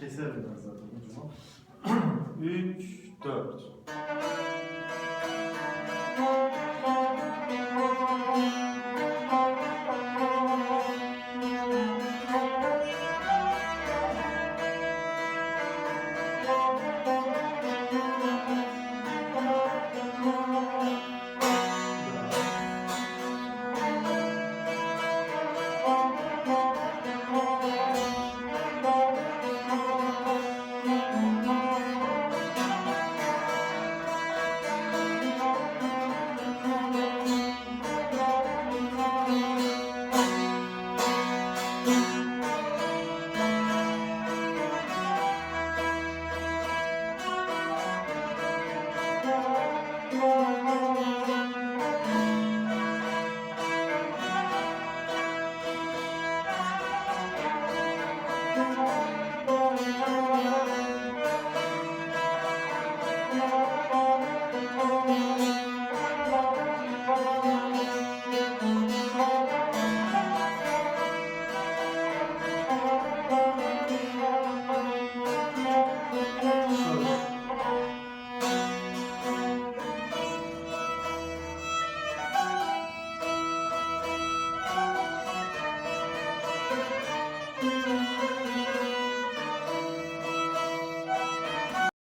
Keserim ben zaten ucuma. 3, 4. Lord.